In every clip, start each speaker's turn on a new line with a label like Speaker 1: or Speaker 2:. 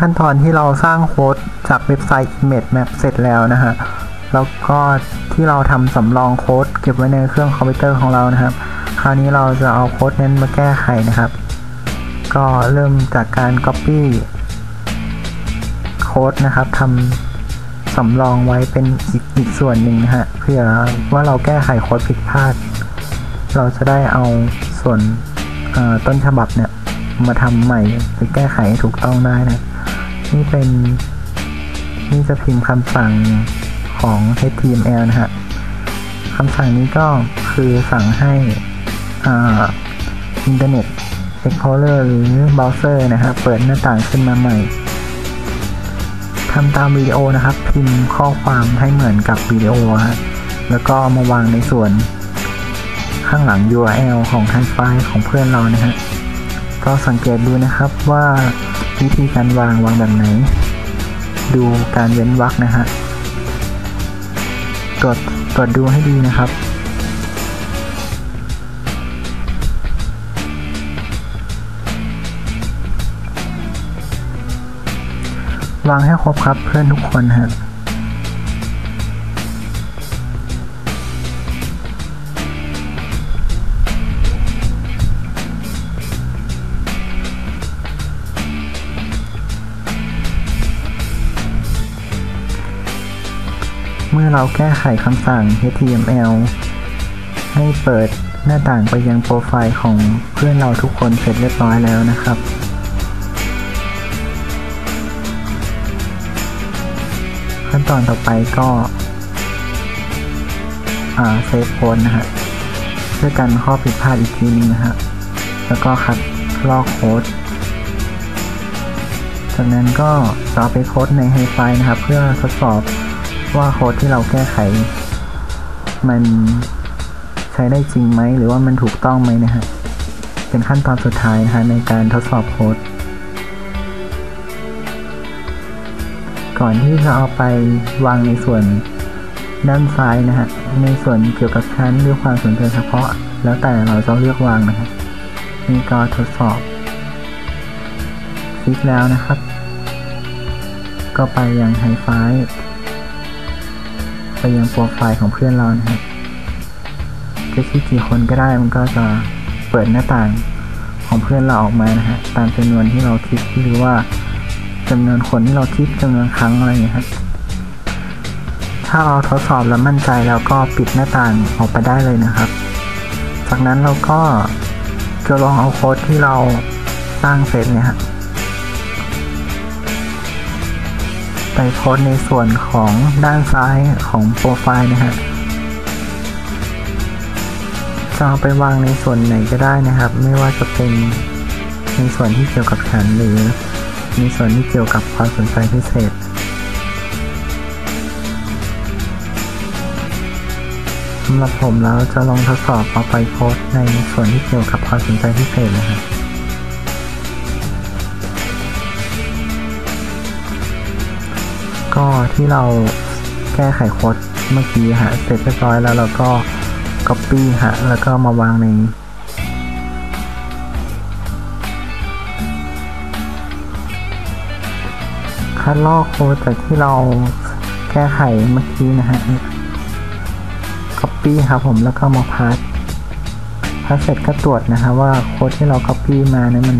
Speaker 1: ขั้นตอนที่เราสร้างโค้ดจากเว็บไซต์ Image Map เสร็จแล้วนะฮะแล้วก็ที่เราทำสำรองโค้ดเก็บไว้ในเครื่องคอมพิวเตอร์ของเรานะครับ คราวนี้เราจะเอาโค้ดนั้นมาแก้ไขนะครับ ก็เริ่มจากการ Copy โค้ดนะครับทำสำรองไว้เป็นอีกอีกส่วนหนึ่งนะฮะเพื่อว่าเราแก้ไขโค้ดผิดพลาด เราจะได้เอาส่วนต้นฉบับเนี่ยมาทำใหม่หรือแก้ไขถูกต้องได้นะ นี่เป็นนี่จะพิมพ์คำสั่งของ HTML นะฮะคำสั่งนี้ก็คือสั่งให้อ่าอินเทอร์เน็ต Explorer หรือเบราว์เซอร์นะฮะเปิดหน้าต่างขึ้นมาใหม่ทำตามวิดีโอนะครับ พิมพ์ข้อความให้เหมือนกับวิดีโอฮะแล้วก็มาวางในส่วนข้างหลัง URL ของทางไฟล์ของเพื่อนเรานะฮะก็สังเกตดูนะครับว่า วิธีการวางวางแบบไหน ดูการเว้นวรรคนะฮะตรวจตรวจดูให้ดีนะครับ วางให้ครบครับเพื่อนทุกคนฮะ เมื่อเราแก้ไขคำสั่ง HTML ให้เปิดหน้าต่างไปยังโปรไฟล์ของเพื่อนเราทุกคนเสร็จเรียบร้อยแล้วนะครับขั้นตอนต่อไปก็เซฟโค้ดนะฮะเพื่อกันข้อผิดพลาดอีกทีนึงนะฮะแล้วก็คัดลอกโค้ดจากนั้นก็จะเอไปโค้ดในไฮไฟล์นะครับ เพื่อทดสอบ ว่าโค้ดที่เราแก้ไข มันใช้ได้จริงไหม หรือว่ามันถูกต้องไหมนะฮะ เป็นขั้นตอนสุดท้ายนะฮะในการทดสอบโค้ด ก่อนที่จะเอาไปวางในส่วนด้านซ้ายนะฮะ ในส่วนเกี่ยวกับชั้นหรือความสนใจเฉพาะ แล้วแต่เราจะเลือกวางนะฮะนี่ก็ทดสอบ คลิกแล้วนะครับ ก็ไปยังไฮไฟ ไปยังโปรไฟล์ของเพื่อนเรานะครับจะคลิกกี่คนก็ได้มันก็จะเปิดหน้าต่างของเพื่อนเราออกมานะฮะตามจำนวนที่เราคลิกหรือว่าจำนวนคนที่เราคลิกจำนวนครั้งอะไรอย่างเงี้ยครับถ้าเราทดสอบแล้วมั่นใจแล้วก็ปิดหน้าต่างออกไปได้เลยนะครับ จากนั้นเราก็จะลองเอาโค้ดที่เราสร้างเสร็จเนี่ยฮะ ไปโพสในส่วนของด้านซ้ายของโปรไฟล์นะฮะจะเอาไปวางในส่วนไหนก็ได้นะครับ ไม่ว่าจะเป็นในส่วนที่เกี่ยวกับฉันหรือในส่วนที่เกี่ยวกับความสนใจพิเศษ สำหรับผมแล้วจะลองทดสอบเอาไปโพสในส่วนที่เกี่ยวกับความสนใจพิเศษนะครับ ก็ที่เราแก้ไขโค้ดเมื่อกี้ฮะเสร็จเรียบร้อยแล้วเราก็ copy ฮะแล้วก็มาวางในคัดลอกโค้ดจากที่เราแก้ไขเมื่อกี้นะฮะ copy ครับผมแล้วก็มาพาสพาสเสร็จก็ตรวจนะฮะว่าโค้ดที่เรา copy มาเนี่ยมัน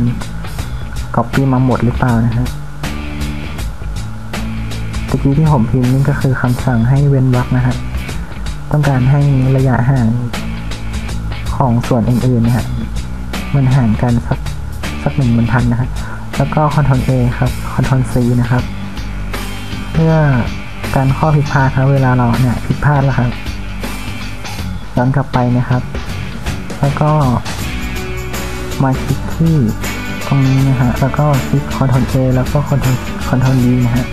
Speaker 1: copy มาหมดหรือเปล่านะฮะ ตะกี้ที่ผมพิมพ์นี่ก็คือคำสั่งให้เว้นวรรคนะฮะต้องการให้ระยะห่างของส่วนอื่นๆนะฮะมันห่างกันสักสักหนึ่งบรรทัดนะฮะแล้วก็ Ctrl A ครับ Ctrl C นะครับ เพื่อการข้อผิดพลาดครับเวลาเราเนี่ยผิดพลาดแล้วครับย้อนกลับไปนะครับ แล้วก็มาคลิกที่ตรงนี้นะฮะแล้วก็คลิก Ctrl A แล้วก็ Ctrl Ctrl D นะฮะ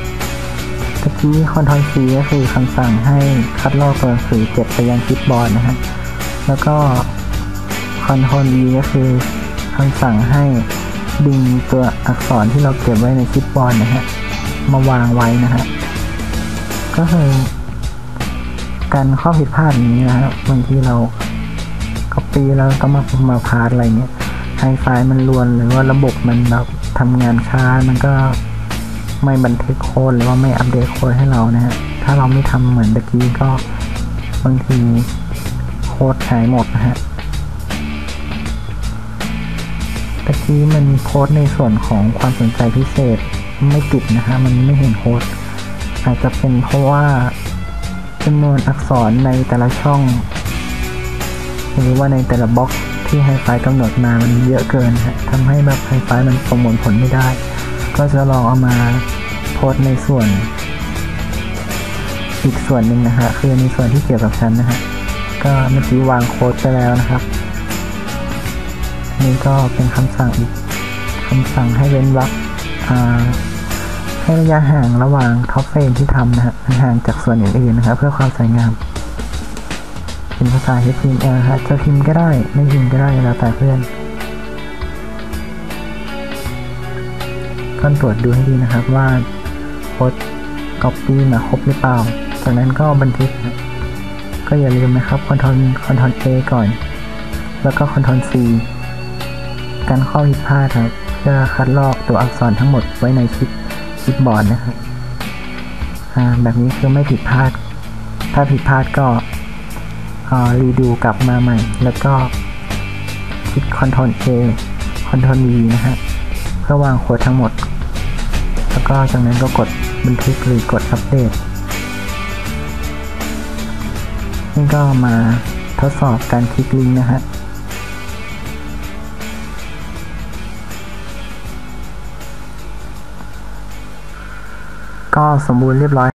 Speaker 1: ตะกี้ Ctrl C ก็คือคำสั่งให้คัดลอกตัวหนังสือเก็บไปยังคลิปบอร์ดนะฮะแล้วก็ Ctrl D ก็คือคำสั่งให้ดึงตัวอักษรที่เราเก็บไว้ในคลิปบอร์ดนะฮะมาวางไว้นะฮะก็คือการข้อผิดพลาดอย่างนี้นะครับบางทีเรา copy แล้วก็มามาพาสอะไรเงี้ยไฮไฟล์มันรวนหรือว่าระบบมันแบบทำงานช้ามันก็ ไม่บันทึกโค้ดหรือว่าไม่อัปเดตโค้ดให้เรานะฮะถ้าเราไม่ทำเหมือนตะกี้ก็บางทีโค้ดหายหมดนะฮะตะกี้มันมีโค้ดในส่วนของความสนใจพิเศษไม่ติดนะฮะมันไม่เห็นโค้ดอาจจะเป็นเพราะว่าจำนวนอักษรในแต่ละช่อง หรือว่าในแต่ละบล็อกที่ไฮไฟกำหนดมามันเยอะเกินฮะทำให้แบบไฮไฟมันประมวลผลไม่ได้ ก็จะลองเอามาโพสในส่วน อีกส่วนหนึ่งนะฮะคือในส่วนที่เกี่ยวกับฉันนะฮะก็เมื่อกี้วางโค้ดไปแล้วนะครับ นี่ก็เป็นคำสั่งอีกคำสั่งให้เว้นวรรคให้ระยะห่างระหว่างท็อปเฟรมที่ทำนะฮะมันห่างจากส่วนอื่นๆนะครับเพื่อความสวยงามเป็นภาษา HTML ฮะจะพิมพ์ก็ได้ไม่พิมพ์ก็ได้แล้วแต่เพื่อน ก็ตรวจดูให้ดีนะครับว่าโพสก๊อปปี้มาครบหรือเปล่า จากนั้นก็บันทึก ก็อย่าลืมนะครับ Ctrl Ctrl A ก่อน แล้วก็ Ctrl C การข้อผิดพลาดครับเพื่อคัดลอกตัวอักษรทั้งหมดไว้ในชิปชิปบอร์ดนะครับอ่าแบบนี้คือไม่ผิดพลาด ถ้าผิดพลาดก็รีดูกลับมาใหม่ แล้วก็คลิก Ctrl A Ctrl V นะฮะ เพื่อวางโค้ดทั้งหมด แล้วก็จากนั้นก็กดบันทึกหรือกดอัปเดตนี่ก็มาทดสอบการคลิกลิงก์นะฮะก็สมบูรณ์เรียบร้อย